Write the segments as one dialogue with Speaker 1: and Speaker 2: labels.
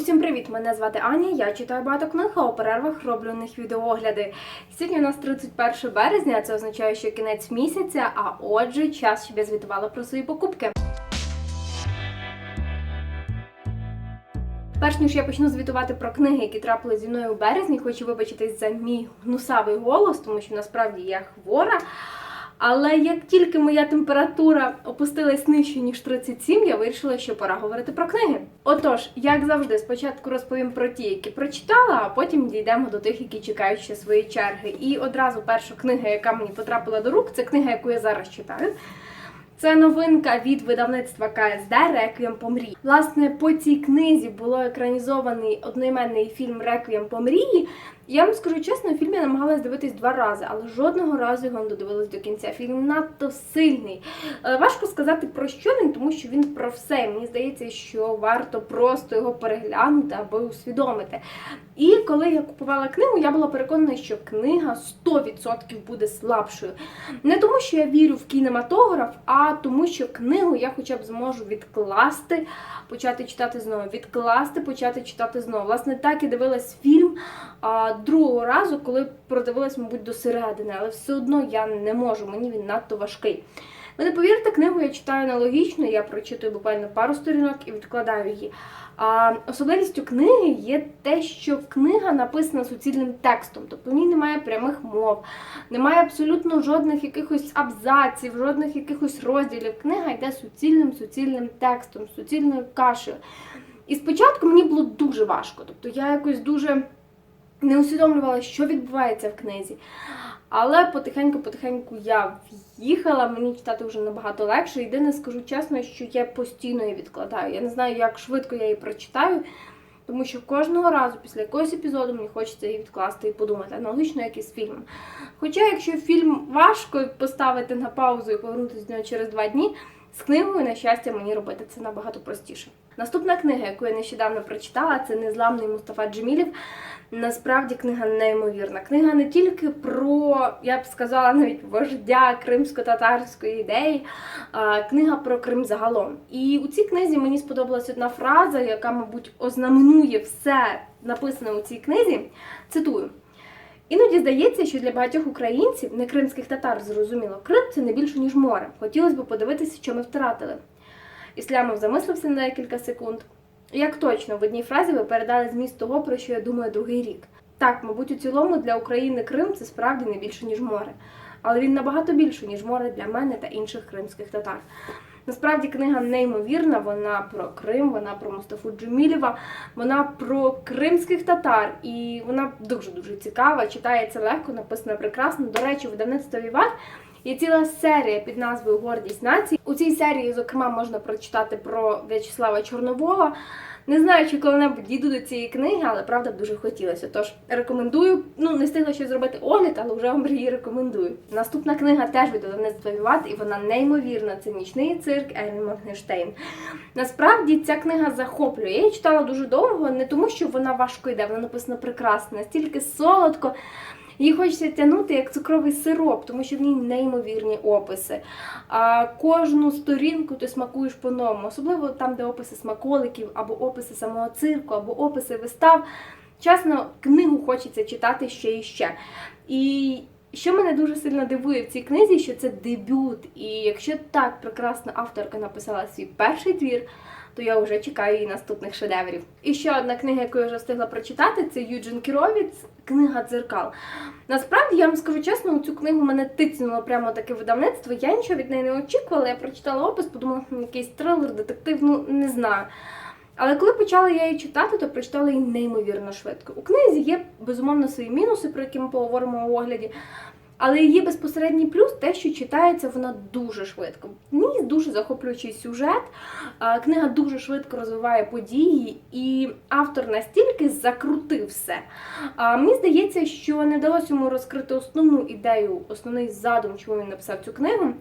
Speaker 1: Усім привіт! Мене звати Аня. Я читаю багато книг, а у перервах роблю у них відеоогляди. Сьогодні у нас 31 березня, це означає, що кінець місяця, а отже, час, щоб я звітувала про свої покупки. Перш ніж я почну звітувати про книги, які трапили зі мною у березні, хочу вибачитись за мій гнусавий голос, тому що насправді я хвора. Але як тільки моя температура опустилась нижче, ніж 37, я вирішила, що пора говорити про книги. Отож, як завжди, спочатку розповім про ті, які прочитала, а потім дійдемо до тих, які чекають ще свої черги. І одразу перша книга, яка мені потрапила до рук, це книга, яку я зараз читаю. Це новинка від видавництва КСД Реквієм по мрії. Власне, по цій книзі було екранізований одноіменний фільм Реквієм по мрії. Я вам скажу чесно, фільм я намагалась дивитись два рази, але жодного разу його не додивилась до кінця. Фільм надто сильний. Е, Важко сказати про що він, тому що він про все. Мені здається, що варто просто його переглянути аби усвідомити. І коли я купувала книгу, я була переконана, що книга 100% буде слабшою. Не тому, що я вірю в кінематограф, а тому, що книгу я хоча б зможу відкласти, почати читати знову, відкласти, почати читати знову. Власне, так і дивилась фільм другого разу, коли продивилась, мабуть, до середини, але все одно я не можу, мені він надто важкий. Ви не повірите, книгу я читаю аналогічно, я прочитую буквально пару сторінок і відкладаю її. А особливістю книги є те, що книга написана суцільним текстом, тобто в ній немає прямих мов, немає абсолютно жодних якихось абзаців, жодних якихось розділів. Книга йде суцільним суцільним текстом, суцільною кашею. І спочатку мені було дуже важко, тобто я якось дуже не усвідомлювала, що відбувається в книзі. Але потихеньку-потихеньку я в'їхала, мені читати вже набагато легше. Єдине, скажу чесно, що я постійно її відкладаю. Я не знаю, як швидко я її прочитаю, тому що кожного разу після якогось епізоду мені хочеться її відкласти і подумати, аналогічно як і з фільмом. Хоча, якщо фільм важко поставити на паузу і повернутися до нього через два дні, з книгою, на щастя, мені робити це набагато простіше. Наступна книга, яку я нещодавно прочитала, це Незламний Мустафа Джемілів. Насправді книга неймовірна. Книга не тільки про, я б сказала, навіть вождя кримсько-татарської ідеї, а книга про Крим загалом. І у цій книзі мені сподобалась одна фраза, яка, мабуть, ознаменує все написане у цій книзі. Цитую. Іноді здається, що для багатьох українців, не кримських татар, зрозуміло, Крим це не більше, ніж море. Хотілося б подивитися, що ми втратили. Іслямов замислився на декілька секунд. Як точно в одній фразі ви передали зміст того, про що я думаю другий рік. Так, мабуть, у цілому для України Крим це справді не більше, ніж море. Але він набагато більше, ніж море для мене та інших кримських татар. Насправді книга неймовірна, вона про Крим, вона про Мустафу Джумілєва, вона про кримських татар, і вона дуже-дуже цікава, читається легко, написана прекрасно. До речі, видавництво Віват Є ціла серія під назвою Гордість нації. У цій серії, зокрема, можна прочитати про В'ячеслава Чорновола. Не знаю, чи коли-небудь дійду до цієї книги, але правда дуже хотілося. Тож рекомендую. Ну, не встигла ще зробити огляд, але вже вам її рекомендую. Наступна книга теж від видавництва Віват, і вона неймовірна. Це нічний цирк Елін Моргенштейн. Насправді ця книга захоплює. Я її читала дуже довго, не тому, що вона важко йде, вона написана прекрасно, настільки солодко. Її хочеться тягнути як цукровий сироп, тому що в ній неймовірні описи. А кожну сторінку ти смакуєш по-новому, особливо там, де описи смаколиків, або описи самого цирку, або описи вистав. Чесно, книгу хочеться читати ще і ще. І що мене дуже сильно дивує в цій книзі, що це дебют. І якщо так прекрасна авторка написала свій перший твір, то я вже чекаю її наступних шедеврів. І ще одна книга, яку я вже встигла прочитати, це Юджин Кіровіц, книга дзеркал. Насправді, я вам скажу чесно, у цю книгу мене тицнуло прямо таке видавництво. Я нічого від неї не очікувала. Я прочитала опис, подумала, якийсь трилер, детектив, ну не знаю. Але коли почала я її читати, то прочитала її неймовірно швидко. У книзі є безумовно свої мінуси, про які ми поговоримо у огляді. Але її безпосередній плюс те, що читається вона дуже швидко. Ній дуже захоплюючий сюжет. Книга дуже швидко розвиває події, і автор настільки закрутив все. Мені здається, що не вдалося йому розкрити основну ідею, основний задум, чому він написав цю книгу.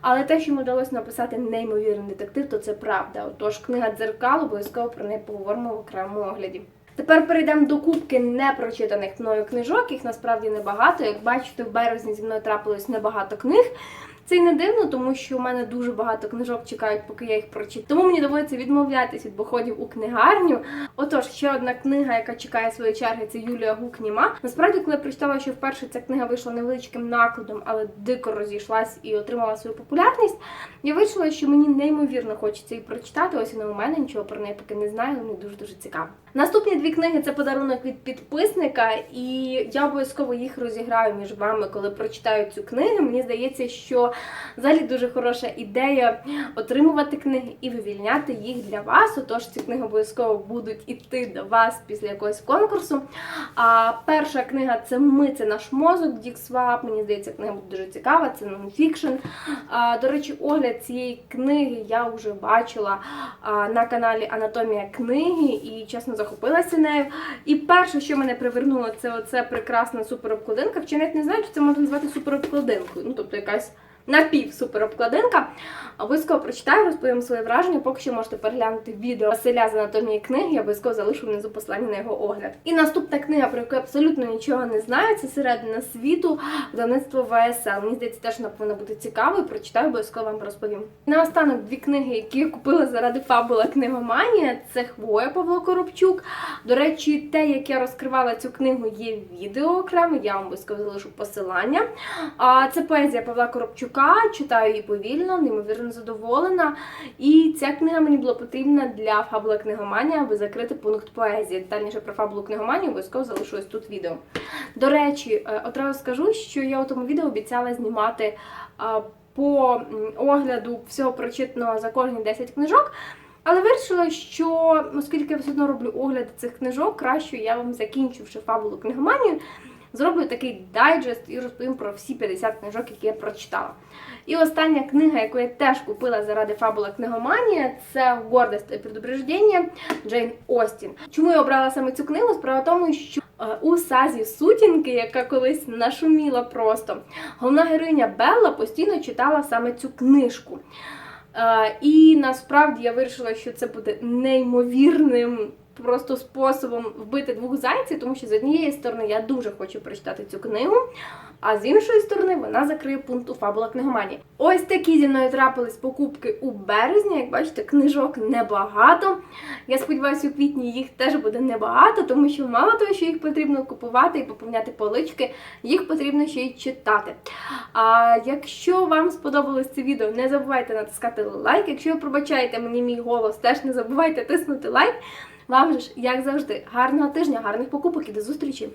Speaker 1: Але те, що йому вдалося написати неймовірний детектив, то це правда. Отож, книга дзеркал, обов'язково про неї поговоримо в окремому огляді. Тепер перейдемо до кубки непрочитаних мною книжок. Їх насправді небагато. Як бачите, в березні зі мною трапилось небагато книг. Це й не дивно, тому що у мене дуже багато книжок чекають, поки я їх прочитаю. Тому мені доводиться відмовлятись від походів у книгарню. Отож, ще одна книга, яка чекає своєї черги, це Юлія Гукніма. Насправді, коли я прочитала, що вперше ця книга вийшла невеличким накладом, але дико розійшлась і отримала свою популярність. Я вирішила, що мені неймовірно хочеться її прочитати. Ось вона у мене нічого про неї поки не знаю, мені дуже дуже цікаво. Наступні дві книги це подарунок від підписника, і я обов'язково їх розіграю між вами, коли прочитаю цю книгу. Мені здається, що взагалі дуже хороша ідея отримувати книги і вивільняти їх для вас. Отож, ці книги обов'язково будуть іти до вас після якогось конкурсу. А перша книга це Ми, це наш мозок, Дік Свап. Мені здається, книга буде дуже цікава, це нонфікшн. До речі, огляд цієї книги я вже бачила на каналі Анатомія книги і чесно захопилася нею. І перше, що мене привернуло, це оце прекрасна суперобкладинка. Вчинить не знаю, чи це можна назвати суперобкладинкою. Ну, тобто якась напів суперобкладинка. Обов'язково прочитаю, розповім своє враження. Поки що можете переглянути відео Василя з анатомії книги, я обов'язково залишу внизу посилання на його огляд. І наступна книга, про яку я абсолютно нічого не знаю, це середина світу, видавництво ВСЛ. Мені здається, теж вона повинна бути цікавою. Прочитаю, обов'язково вам розповім. Наостанок дві книги, які я купила заради фабула книгоманія. Це Хвоя Павло Коробчук. До речі, те, як я розкривала цю книгу, є відео окремо. Я вам обов'язково залишу посилання. А це поезія Павла Коробчука. Читаю її повільно, неймовірно задоволена. І ця книга мені була потрібна для фабула книгоманія, аби закрити пункт поезії. Детальніше про фабулу книгоманію обов'язково залишу тут відео. До речі, е, одразу скажу, що я у тому відео обіцяла знімати по огляду всього прочитаного за кожні 10 книжок. Але вирішила, що оскільки я все одно роблю огляди цих книжок, краще я вам закінчивши фабулу книгоманію, зроблю такий дайджест і розповім про всі 50 книжок, які я прочитала. І остання книга, яку я теж купила заради фабула книгоманія, це Гордость та предупреждення Джейн Остін. Чому я обрала саме цю книгу? Справа в тому, що е, у сазі сутінки, яка колись нашуміла просто, головна героїня Белла постійно читала саме цю книжку. Е, І насправді я вирішила, що це буде неймовірним просто способом вбити двох зайців, тому що з однієї сторони я дуже хочу прочитати цю книгу, а з іншої сторони вона закриє пункт у фабула книгоманії. Ось такі зі мною трапились покупки у березні. Як бачите, книжок небагато. Я сподіваюся, у квітні їх теж буде небагато, тому що мало того, що їх потрібно купувати і поповняти полички, їх потрібно ще й читати. А якщо вам сподобалось це відео, не забувайте натискати лайк. Якщо ви пробачаєте мені мій голос, теж не забувайте тиснути лайк. Вам ж, як завжди, гарного тижня, гарних покупок і до зустрічі!